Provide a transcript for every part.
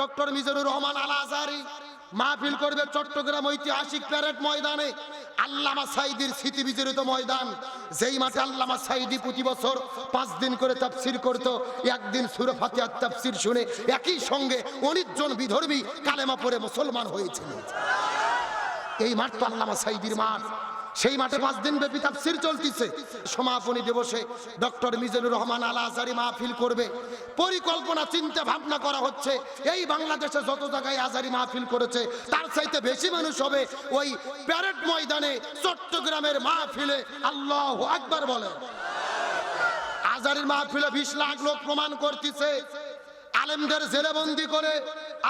Doctor Mizanur Rahman Al Azhari মাহফিল করবে চট্টগ্রাম ঐতিহাসিক প্যারেড ময়দানে, আল্লামা সাইদির স্মৃতি বিজড়িত ময়দান। যেই মাঠে আল্লামা সাইদি প্রতি বছর পাঁচ দিন করে তাফসির করত, একদিন সুরে ফাতিহার তাফসির শুনে একই সঙ্গে অনেক জন বিধর্মী কালেমা পড়ে মুসলমান হয়েছিল। এই মাঠ তো আল্লামা সাইদির মাঠ। সেই মাঠে পাঁচ দিন ব্যাপী তাফসির চলতেছে। সমাপনী দিবসে ডক্টর মিজানুর রহমান আল আজারি মাহফিল করবে। পরিকল্পনা, চিন্তা, ভাবনা করা হচ্ছে। এই বাংলাদেশে যত জায়গায় আজারি মাহফিল করেছে, তার চাইতে বেশি মানুষ হবে ওই প্যারেড ময়দানে চট্টগ্রামের মাহফিলে। আল্লাহ আকবার বলে। আজারির মাহফিলে বিশ লাখ লোক প্রমাণ করতেছে। আলেমদের জেলেবন্দি করে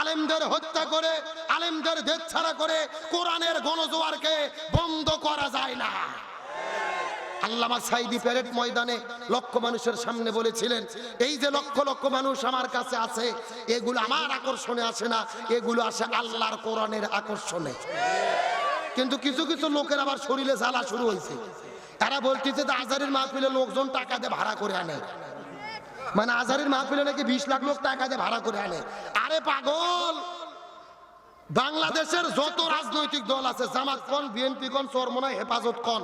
আলেমদের হত্যা করে, আলেমদের দেশ ছাড়া করে কোরআনের গণজোয়ারকে বন্ধ করা যায় না। ময়দানে লক্ষ মানুষের সামনে বলেছিলেন, এই যে লক্ষ লক্ষ মানুষ আমার কাছে আছে, এগুলো আমার আকর্ষণে আসে না, এগুলো আল্লাহর আকর্ষণে। কিন্তু কিছু কিছু লোকের আবার শরীরে জ্বালা শুরু হয়েছে। তারা বলতেছে যে আজারের মাহফিলে লোকজন টাকা দিয়ে ভাড়া করে আনে। মানে আজারের মাহফিলে নাকি বিশ লাখ লোক টাকা দিয়ে ভাড়া করে আনে। আরে পাগল! বাংলাদেশের যত রাজনৈতিক দল আছে, জামাত কন বিএনপি কন চরমনায় হেফাজত কন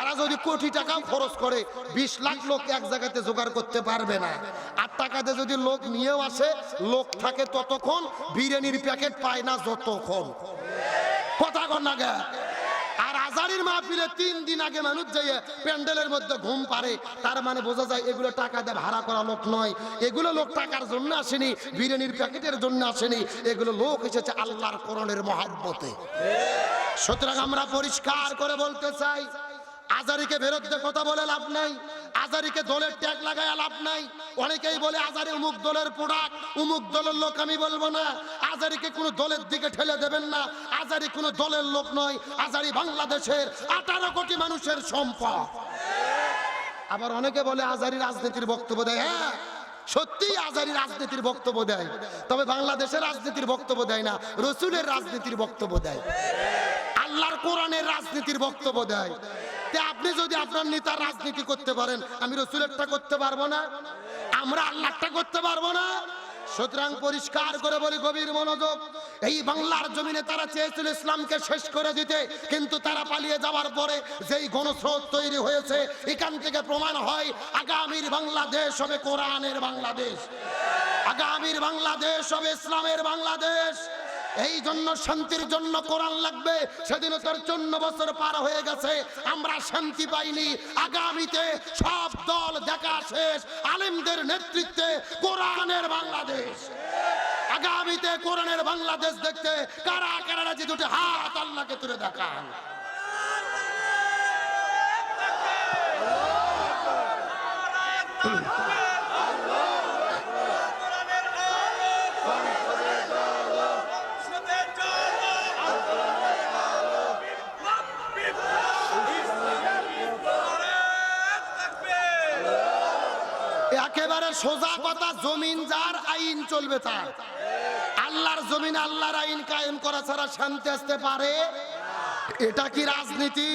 এরা যদি কোটি টাকাও খরচ করে বিশ লাখ লোক এক জায়গাতে জোগাড় করতে পারবে না। আর টাকাতে যদি লোক নিয়েও আসে, লোক থাকে ততক্ষণ বিরিয়ানির প্যাকেট পায় না যতক্ষণ। কথা কন না আজারির মাহফিলে তিন দিন আগে মানুষ যাইয়ে প্যান্ডেলের মধ্যে ঘুম পারে তার মানে বোঝা যায় এগুলো টাকা দিয়ে ভাড়া করা লোক নয়। এগুলো লোক টাকার জন্য আসেনি, বিরিয়ানির প্যাকেটের জন্য আসেনি, এগুলো লোক এসেছে আল্লাহর করণের মহাব্বতে। সুতরাং আমরা পরিষ্কার করে বলতে চাই আজারিকে বিরুদ্ধে কথা বলে লাভ নাই। আজারিকে দলের ট্যাগ লাগায় লাভ নাই। অনেকেই বলে, আজারি উমুক দলের প্রোডাক্ট উমুক দলের লোক আমি বলব না। আজারিকে কোনো দলের দিকে ঠেলে দেবেন না। আজারি কোনো দলের লোক নয়। আজারি বাংলাদেশের আঠারো কোটি মানুষের সম্পদ। আবার অনেকে বলে, আজারি রাজনীতির বক্তব্য দেয়। হ্যাঁ সত্যি আজারি রাজনীতির বক্তব্য দেয়। তবে বাংলাদেশের রাজনীতির বক্তব্য দেয় না, রসুলের রাজনীতির বক্তব্য দেয়। আল্লাহর কোরআনের রাজনীতির বক্তব্য দেয়। আপনি যদি আপনার নেতার রাজনীতি করতে পারেন, আমি রসুলেরটা করতে পারব না। আমরা আল্লাহটা করতে পারব না। সুতরাং পরিষ্কার করে বলি, গভীর মনোযোগ। এই বাংলার জমিনে তারা চেয়েছিল ইসলামকে শেষ করে দিতে, কিন্তু তারা পালিয়ে যাওয়ার পরে যেই গণস্রোত তৈরি হয়েছে, এখান থেকে প্রমাণ হয়, আগামীর বাংলাদেশ হবে কোরআনের বাংলাদেশ। আগামীর বাংলাদেশ হবে ইসলামের বাংলাদেশ। এই জন্য শান্তির জন্য কোরআন লাগবে। সেদিনও তার চন্ন বছর পার হয়ে গেছে। আমরা শান্তি পাইনি। আগামীতে সব দল দেখা শেষ। আলেমদের নেতৃত্বে কোরআনের বাংলাদেশ। আগামীতে কোরআনের বাংলাদেশ দেখতে কারা কারা যে দুটো হাত আল্লাহকে তুলে দেখান। সোজা কথা, জমিন যার আইন চলবে তার। আল্লাহর জমিন আল্লাহর আইন কায়েম করা ছাড়া শান্তি আসতে পারে? এটা কি রাজনীতি?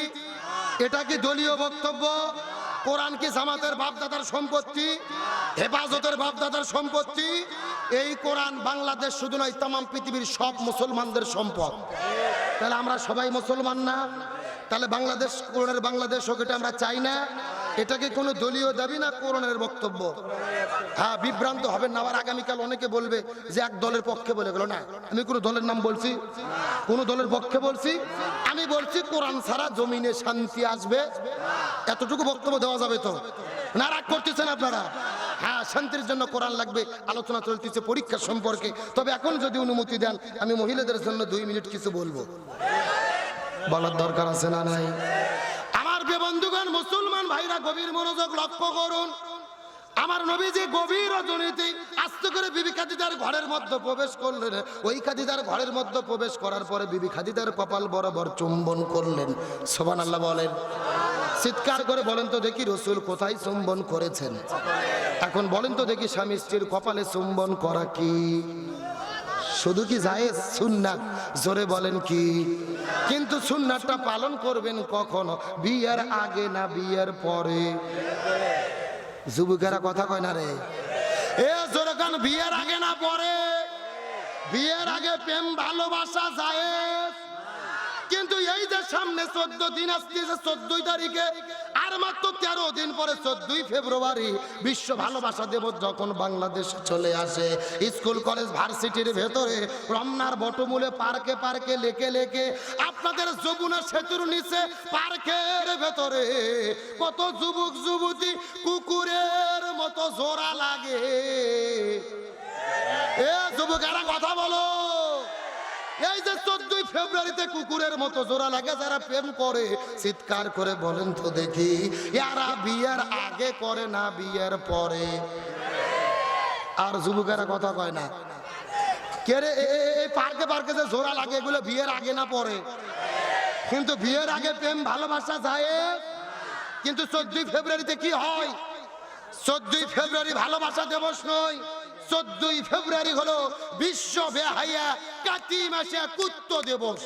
এটা কি দলীয় বক্তব্য? কোরআন কি জামাতের বাপদাদার সম্পত্তি? হেফাজতের বাপদাদার সম্পত্তি? এই কোরআন বাংলাদেশ শুধু নয়, তাম পৃথিবীর সব মুসলমানদের সম্পদ। তাহলে আমরা সবাই মুসলমান না? তাহলে বাংলাদেশ, কোরআনের বাংলাদেশ হোক, এটা আমরা চাই না? এটাকে কোনো দলীয় দাবি না কোরআনের বক্তব্য? হ্যাঁ বিভ্রান্ত হবেন না। আবার আগামীকাল অনেকে বলবে যে এক দলের পক্ষে বলে গেল। না, আমি কোনো দলের নাম বলছি? কোনো দলের পক্ষে বলছি? আমি বলছি কোরআন ছাড়া জমিনে শান্তি আসবে। এতটুকু বক্তব্য দেওয়া যাবে তো? না রাগ করতেছেন আপনারা? হ্যাঁ শান্তির জন্য কোরআন লাগবে। আলোচনা চলতেছে পরীক্ষা সম্পর্কে। তবে এখন যদি অনুমতি দেন, আমি মহিলাদের জন্য দুই মিনিট কিছু বলব। বলার দরকার আছে না নাই? ভাইরা গভীর মনোযোগ লক্ষ্য করুন। আমার নবীজি গভীর রজনীতি আস্তে করে বিবি খাদিদার ঘরের মধ্যে প্রবেশ করলেন। ওই খাদিদার ঘরের মধ্যে প্রবেশ করার পরে বিবি খাদিদার কপাল বরাবর চুম্বন করলেন। সোবান আল্লাহ বলেন। চিৎকার করে বলেন তো দেখি রসুল কোথায় চুম্বন করেছেন। এখন বলেন তো দেখি স্বামী স্ত্রীর কপালে চুম্বন করা কি? শুধু কি যায় সুন্নাত? জোরে বলেন কি? কিন্তু সুন্নাটা পালন করবেন কখনো। বিয়ের আগে না বিয়ের পরে? যুবকেরা কথা কয় না রে? এ বিয়ের আগে না পরে? বিয়ের আগে প্রেম, ভালোবাসা যায় কিন্তু এই যে সামনে চোদ্দ দিন আসতেছে, চোদ্দই তারিখে মাত্র তেরো দিন পরে চোদ্দই ফেব্রুয়ারি বিশ্ব ভালোবাসা দেব যখন বাংলাদেশে চলে আসে, স্কুল, কলেজ, ভার্সিটির ভেতরে রমনার বটমূলে পার্কে পার্কে লেকে লেকে আপনাদের যমুনা সেতুর নিচে পার্কের ভেতরে কত যুবক, যুবতী কুকুরের মতো জোড়া লাগে। এ যুবকেরা কথা বলো। এই যে চোদ্দই ফেব্রুয়ারিতে কুকুরের মতো জোড়া লাগে, যারা প্রেম করে, চিৎকার করে বলেন তো দেখি, এরা বিয়ের আগে করে না বিয়ের পরে? আর যুবকেরা কথা কয় না। কে এই পার্কে পার্কে যে জোড়া লাগে, এগুলো বিয়ের আগে না পরে? কিন্তু বিয়ের আগে প্রেম ভালোবাসা যায়। কিন্তু চোদ্দই ফেব্রুয়ারিতে কি হয়? চোদ্দই ফেব্রুয়ারি ভালোবাসা দিবস নয়। চোদ্দই ফেব্রুয়ারি হলো বিশ্ব বেহাইয়া কাতি মাসে কুত্ত দিবস।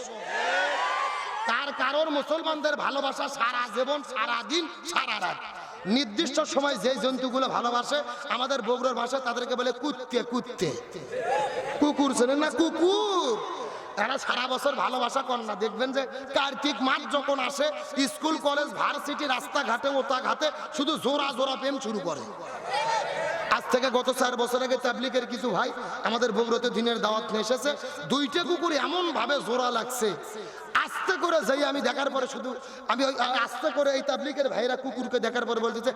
তার কারণ মুসলমানদের ভালোবাসা সারা জীবন, সারা দিন, সারা রাত। নির্দিষ্ট সময় যে জন্তুগুলো ভালোবাসে, আমাদের বগুড়ার ভাষা তাদেরকে বলে কুত্তে কুত্তে। কুকুর চেনেন না কুকুর? তারা সারা বছর ভালোবাসা কর না। দেখবেন যে কার্তিক মাস যখন আসে, স্কুল, কলেজ, ভার্সিটি, রাস্তাঘাটে ওতা ঘাটে শুধু জোড়া জোড়া প্রেম শুরু করে। আজ থেকে গত চার বছর আগে তাবলিকের কিছু ভাই আমাদের বগুড়াতে দিনের দাওয়াত নিয়ে এসেছে। দুইটা কুকুর এমন ভাবে জোড়া লাগছে। আস্তে করে যাই আমি দেখার পরে শুধু আমি আস্তে করে এই তাবলিকের ভাইরা কুকুরকে দেখার পরে বলতেছে।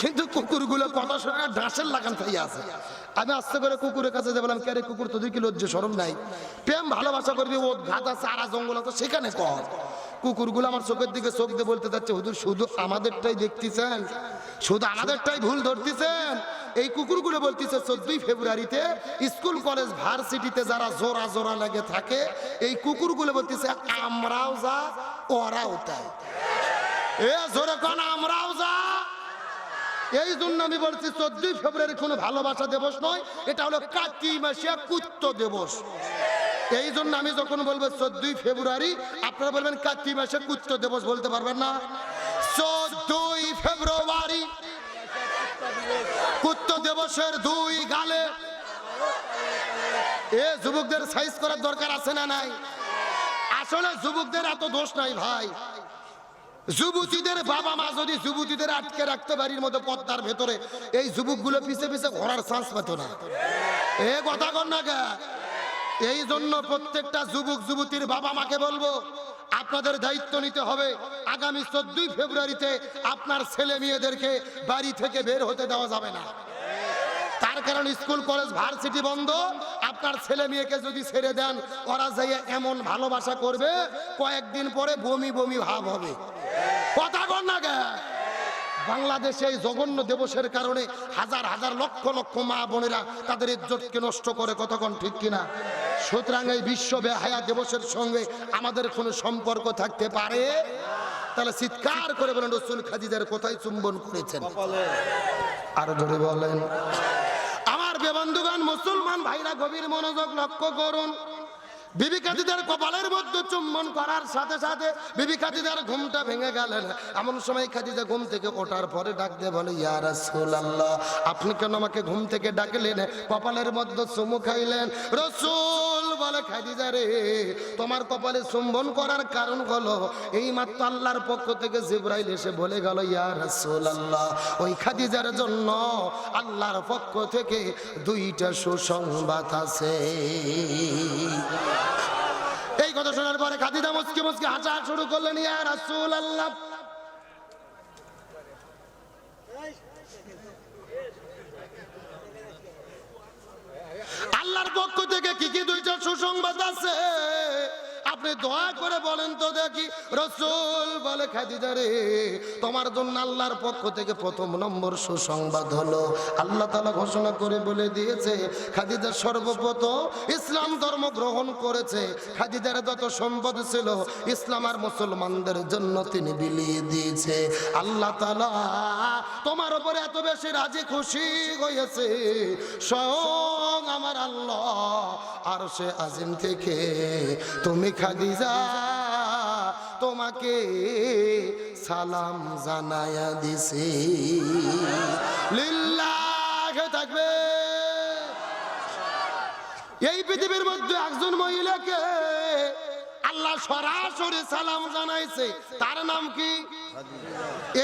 কিন্তু কুকুরগুলো কথা শোনা ডাঁশের লাগান খাই আছে। আমি আস্তে করে কুকুরের কাছে যে বললাম, কে কুকুর, তোদের কি লজ্জা সরম নাই? প্রেম, ভালোবাসা করবি ও ঘাত আছে, আরা জঙ্গল আছে, সেখানে কর। কুকুরগুলো আমার চোখের দিকে চোখ দিয়ে বলতে যাচ্ছে, হুজুর, শুধু আমাদেরটাই দেখতেছেন? শুধু আমাদেরটাই ভুল ধরতেছেন? এই কুকুরগুলো বলতেছে, চোদ্দই ফেব্রুয়ারিতে স্কুল, কলেজ, ভার্সিটিতে যারা জোড়া জোড়া লেগে থাকে, এই কুকুরগুলো বলতেছে, আমরাও যা, ওরাও তাই এ জোরে কোন, আমরাও যা। এই জন্য আমি বলছি, চোদ্দই ফেব্রুয়ারি কোনো ভালোবাসা দিবস নয়, এটা হলো কাতি মাসিয়া কুত্ত দিবস। এই জন্য আমি যখন বলব, চোদ্দই ফেব্রুয়ারি আপনারা বলবেন, কাতি মাসে কুত্ত দিবস বলতে পারবেন না। চোদ্দই ফেব্রুয়ারি কুত্ত দিবসের দুই গালে। এ যুবকদের সাইজ করার দরকার আছে না নাই? আসলে যুবকদের এত দোষ নাই ভাই। যুবতীদের বাবা মা যদি যুবতীদের আটকে রাখতে বাড়ির মতো পদ্মার ভেতরে, এই যুবকগুলো পিছে পিছে ঘোরার চান্স পেত না। এ কথা কর না? এই জন্য প্রত্যেকটা যুবক যুবতীর বাবা মাকে বলব আপনাদের দায়িত্ব নিতে হবে। আগামী চোদ্দই ফেব্রুয়ারিতে আপনার ছেলে মেয়েদেরকে বাড়ি থেকে বের হতে দেওয়া যাবে না। তার কারণ স্কুল, কলেজ, ভার্সিটি বন্ধ। আপনার ছেলে মেয়েকে যদি ছেড়ে দেন, ওরা যাইয়ে এমন ভালোবাসা করবে, কয়েকদিন পরে বমি বমি ভাব হবে। কথা কর না গে বাংলাদেশে এই জঘন্য দিবসের কারণে হাজার হাজার লক্ষ লক্ষ মা বোনেরা তাদের ইজ্জতকে নষ্ট করে কতক্ষণ ঠিক কিনা? সুতরাং এই বিশ্ব বেহায়া দিবসের সঙ্গে আমাদের কোনো সম্পর্ক থাকতে পারে? তাহলে চিৎকার করে বলেন, রসুল খাদিজার কোথায় চুম্বন করেছেন। আরও ধরে বলেন। আমার বেবন্ধুগান মুসলমান ভাইরা গভীর মনোযোগ লক্ষ্য করুন। বিবি খাদিজার কপালের মধ্যে চুম্বন করার সাথে সাথে বিবি খাদিজার ঘুমটা ভেঙে গেলেন। এমন সময় খাদিজা ঘুম থেকে ওঠার পরে ডাক দিয়ে বলে ইয়ার রাসূলুল্লাহ, আপনি কেন আমাকে ঘুম থেকে ডাকলেন? কপালের মধ্যে চুমু খাইলেন। রসুল বলে খাদিজা রে, তোমার কপালে চুম্বন করার কারণ হলো এই মাত্র আল্লাহর পক্ষ থেকে জিব্রাইল এসে বলে গেল, ইয়া রাসূলুল্লাহ। ওই খাদিজার জন্য আল্লাহর পক্ষ থেকে দুইটা সুসংবাদ আছে। এই কথা শোনার পরে খাদিজা মুসকি মুসকি হাসা শুরু করলেন, ইয়া রাসূলুল্লাহ। আল্লাহর পক্ষ থেকে কি কি দুইটা সুসংবাদ আছে? আপনি দয়া করে বলেন তো দেখি। রসুল বলে, খাদিজা রে, তোমার জন্য আল্লাহর পক্ষ থেকে প্রথম নম্বর সুসংবাদ হলো। আল্লাহ তালা ঘোষণা করে বলে দিয়েছে, খাদিজা সর্বপ্রথম ইসলাম ধর্ম গ্রহণ করেছে। খাদিজার যত সম্পদ ছিল, ইসলাম আর মুসলমানদের জন্য তিনি বিলিয়ে দিয়েছে। আল্লাহ তালা তোমার উপরে এত বেশি রাজি খুশি হয়েছে। স্বয়ং আমার আল্লাহ আর সে আজিম থেকে। তুমি খাদিজা তোমাকে সালাম জানায়া দিছে। থাকবে। এই পৃথিবীর মধ্যে একজন মহিলাকে আল্লাহ সরাসরি সালাম জানাইছে। তার নাম কি?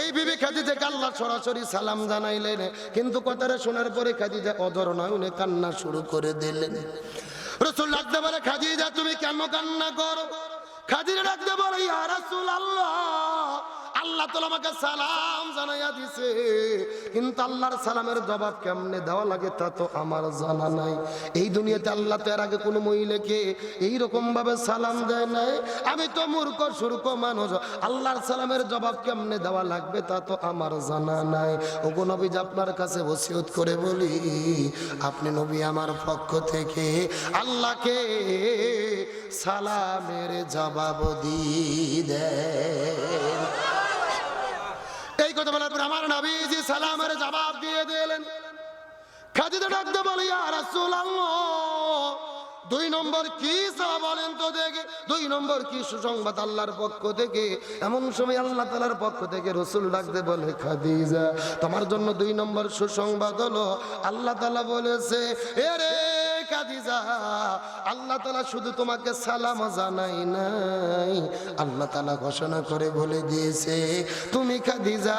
এই বিবি খাদিজাকে আল্লাহ সরাসরি সালাম জানাইলেন। কিন্তু কথাটা শোনার পরে খাদিজা অধর উনি কান্না শুরু করে দিলেন। রসুল ডাকতে বলে, খাদিজা, তুমি কেন কান্না করো? খাদিজা ডাকতে বলে ইয়া রাসূল আল্লাহ আল্লাহ তো আমাকে সালাম জানাইয়া দিছে। কিন্তু আল্লাহর সালামের জবাব কেমনে দেওয়া লাগে তা তো আমার জানা নাই। এই দুনিয়াতে আল্লাহ তো এর আগে কোনো মহিলাকে এইরকম ভাবে সালাম দেয় নাই। আমি তো মূর্খ সুরক মানুষ। আল্লাহর সালামের জবাব কেমনে দেওয়া লাগবে তা তো আমার জানা নাই। ওগো নবী আপনার কাছে ওসিয়ত করে বলি, আপনি নবী আমার পক্ষ থেকে আল্লাহকে সালামের জবাব দিয়ে এই সালামের জবাব দিয়ে দিলেন। ডাকতে দুই নম্বর বলেন তো দেখে। দুই নম্বর কি সুসংবাদ আল্লাহর থেকে? এমন সময় আল্লাহ পক্ষ থেকে রসুল ডাকতে বলে, খাদিজা, তোমার জন্য দুই নম্বর সুসংবাদ হলো। আল্লাহ বলেছে আল্লাহ তালা শুধু তোমাকে সালাম জানাই নাই। আল্লাহ তালা ঘোষণা করে বলে দিয়েছে, তুমি খাদিজা,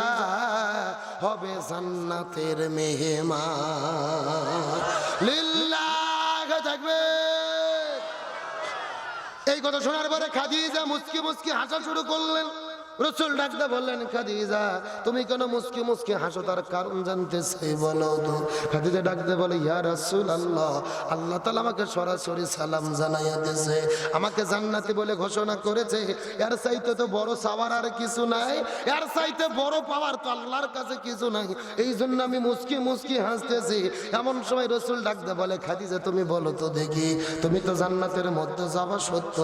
হবে জান্নাতের মেহমান। লিল্লাহ, থাকবে। এই কথা শোনার পরে খাদিজা মুসকি মুসকি হাসা শুরু করলেন। রসুল ডাকতে বললেন, খাদিজা, তুমি কেন মুসকি মুসকি হাসো, তার কারণ জানতে চাই, বলো তো। খাদিজা ডাকতে বলে, ইয়া রসুল আল্লাহ আল্লাহ তাআলা আমাকে সরাসরি সালাম জানাইয়া দিয়েছে। আমাকে জান্নাতি বলে ঘোষণা করেছে। এর চাইতে তো বড় সাওয়ার আর কিছু নাই। এর চাইতে বড় পাওয়ার তো আল্লাহর কাছে কিছু নাই। এই জন্য আমি মুসকি মুসকি হাসতেছি। এমন সময় রসুল ডাকতে বলে, খাদিজা, তুমি বলো তো দেখি, তুমি তো জান্নাতের মধ্যে যাবা সত্য,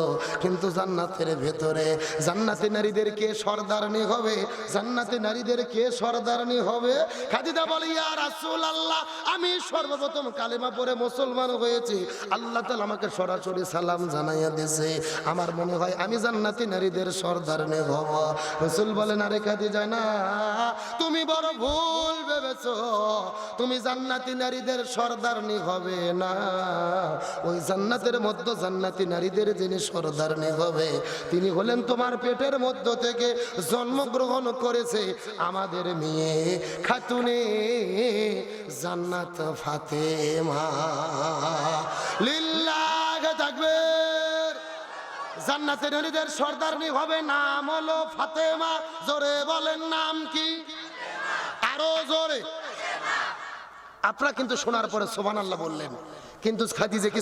কিন্তু জান্নাতের ভেতরে জান্নাতি নারীদের কে সর্দারনি হবে, জান্নাতি নারীদের কে সর্দারনি হবে? খাদিদা বলে, ইয়া রাসূল আল্লাহ আমি সর্বপ্রথম কালেমা পড়ে মুসলমান হয়েছি। আল্লাহ তাআলা আমাকে সরাসরি সালাম জানাইয়া দিয়েছে। আমার মনে হয় আমি জান্নাতি নারীদের সর্দারনি হব। রসুল বলেন, আরে খাদিজা, না, তুমি বড় ভুল ভেবেছো। তুমি জান্নাতি নারীদের সর্দারনি হবে না। ওই জান্নাতের মধ্যে জান্নাতি নারীদের যিনি সর্দারনি হবে, তিনি হলেন তোমার পেটের মধ্য থেকে জন্মগ্রহণ করেছে আমাদের মেয়ে খাতুনে জান্নাত ফাতেমা। থাকবে জান্নাতের সর্দারনি হবে নাম হলো ফাতেমা। জোরে বলেন নাম কি? আরও জোরে। আপনারা কিন্তু শোনার পরে সোবান আল্লাহ বললেন। কিন্তু খাদিজে